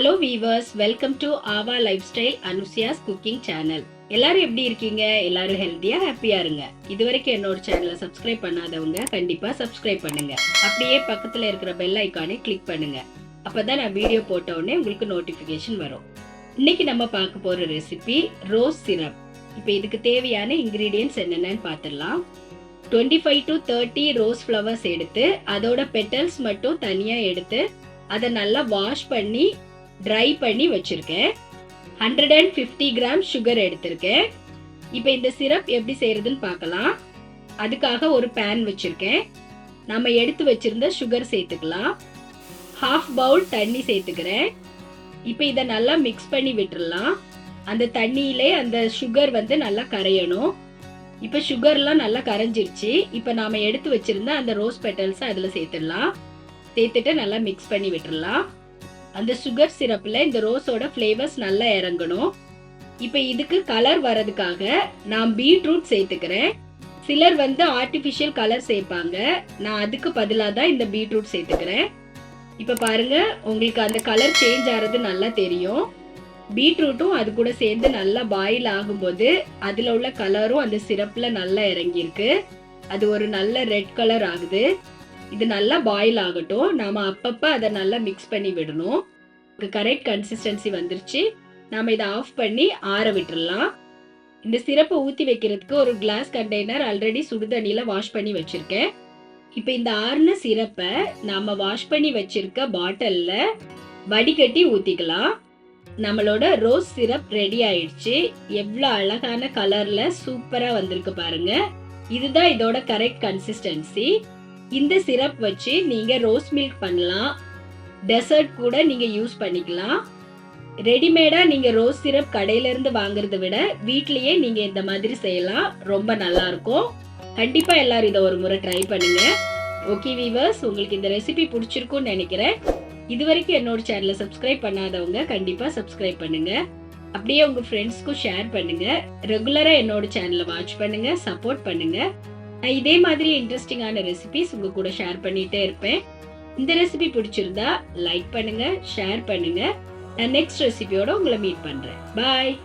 Hello viewers welcome to our lifestyle Anusiya's cooking channel எல்லாரும் எப்படி இருக்கீங்க? எல்லாரும் ஹெல்த்தியா ஹாப்பியா இருங்க. இது வரைக்கும் என்னோட சேனலை சப்ஸ்கிரைப் பண்ணாதவங்க கண்டிப்பா சப்ஸ்கிரைப் பண்ணுங்க. அப்படியே பக்கத்துல இருக்கிற பெல் ஐக்கானை கிளிக் பண்ணுங்க. அப்பதான் நான் வீடியோ போட்ட உடனே உங்களுக்கு நோட்டிபிகேஷன் வரும். இன்னைக்கு நம்ம பார்க்க போற ரெசிபி ரோஸ் சிரப் இப்போ இதுக்கு தேவையான இன்கிரீடியன்ஸ் என்னென்னு பார்த்துடலாம். Twenty five to thirty rose flowers எடுத்து அதோட பெட்டல்ஸ் மட்டும் தனியாக எடுத்து அதை நல்லா வாஷ் பண்ணி ட்ரை பண்ணி வச்சுருக்கேன். Hundred and fifty gram sugar எடுத்திருக்கேன். இப்போ இந்த சிரப் எப்படி செய்யறதுன்னு பார்க்கலாம். அதுக்காக ஒரு பேன் வச்சுருக்கேன். நம்ம எடுத்து வச்சிருந்த சுகர் சேர்த்துக்கலாம். ஹாஃப் பவுல் தண்ணி சேர்த்துக்கிறேன். இப்போ இதை நல்லா மிக்ஸ் பண்ணி விட்டுடலாம் அந்த தண்ணியிலே அந்த சுகர் வந்து நல்லா கரையணும். இப்போ சுகர்லாம் நல்லா கரைஞ்சிருச்சு. இப்போ நாம எடுத்து வச்சிருந்த அந்த ரோஸ் பெட்டல்ஸை அதில் சேர்த்துடலாம். சேர்த்துட்டு நல்லா மிக்ஸ் பண்ணி விட்டுடலாம் அந்த சுகர் சிரப்பில் இந்த ரோஸோட ஃப்ளேவர்ஸ் நல்லா இறங்கணும். இப்போ இதுக்கு கலர் வரதுக்காக நான் பீட்ரூட் சேர்த்துக்கிறேன். சிலர் வந்து ஆர்டிஃபிஷியல் கலர் சேர்ப்பாங்க. நான் அதுக்கு பதிலாக தான் இந்த பீட்ரூட் சேர்த்துக்கிறேன். இப்போ பாருங்க உங்களுக்கு அந்த கலர் சேஞ்ச் ஆகிறது நல்லா தெரியும். பீட்ரூட்டும் அது கூட சேர்ந்து நல்லா பாயில் ஆகும்போது அதில் உள்ள கலரும் அந்த சிரப்பில் நல்லா இறங்கியிருக்கு. அது ஒரு நல்ல ரெட் கலர் ஆகுது. இது நல்லா பாயில் ஆகட்டும். நாம் அப்பப்போ அதை நல்லா மிக்ஸ் பண்ணி விடணும். கரெக்ட் கன்சிஸ்டன்சி வந்துருச்சு. நாம் இதை ஆஃப் பண்ணி ஆற விட்டுடலாம் இந்த சிரப்பை ஊற்றி வைக்கிறதுக்கு ஒரு கிளாஸ் கண்டெய்னர் ஆல்ரெடி சுடுதண்ணியில் வாஷ் பண்ணி வச்சுருக்கேன். இப்போ இந்த ஆறுன சிரப்பை நாம் வாஷ் பண்ணி வச்சுருக்க பாட்டிலில் வடிகட்டி ஊற்றிக்கலாம் நம்மளோட ரோஸ் சிரப் ரெடி ஆயிடுச்சு. எவ்வளோ அழகான கலரில் சூப்பராக வந்திருக்கு பாருங்க. இதுதான் இதோட கரெக்ட் கன்சிஸ்டன்சி இந்த சிரப் வச்சு நீங்க ரோஸ் மில்க் பண்ணலாம். டெசர்ட் கூட நீங்க யூஸ் பண்ணிக்கலாம். ரெடிமேடா நீங்க ரோஸ் சிரப் கடையில இருந்து வாங்குறத விட வீட்லயே நீங்க இந்த மாதிரி செய்யலாம். ரொம்ப நல்லா இருக்கும் கண்டிப்பா எல்லாரும் இதை ஒரு முறை ட்ரை பண்ணுங்க. ஓகே வீவர்ஸ் உங்களுக்கு இந்த ரெசிபி பிடிச்சிருக்கும்னு நினைக்கிறேன். இது வரைக்கும் என்னோட சேனலை சப்ஸ்கிரைப் பண்ணாதவங்க கண்டிப்பா சப்ஸ்கிரைப் பண்ணுங்க. அப்படியே உங்க ஃப்ரெண்ட்ஸ்க்கும் ஷேர் பண்ணுங்க. ரெகுலரா என்னோட சேனலை வாட்ச் பண்ணுங்க சப்போர்ட் பண்ணுங்க. இதே மாதிரி இன்ட்ரெஸ்டிங்கான ரெசிபிஸ் உங்க கூட ஷேர் பண்ணிட்டே இருப்பேன். இந்த ரெசிபி பிடிச்சிருந்தா லைக் பண்ணுங்க ஷேர் பண்ணுங்க. நான் நெக்ஸ்ட் ரெசிபியோட உங்களை மீட் பண்றேன். பாய்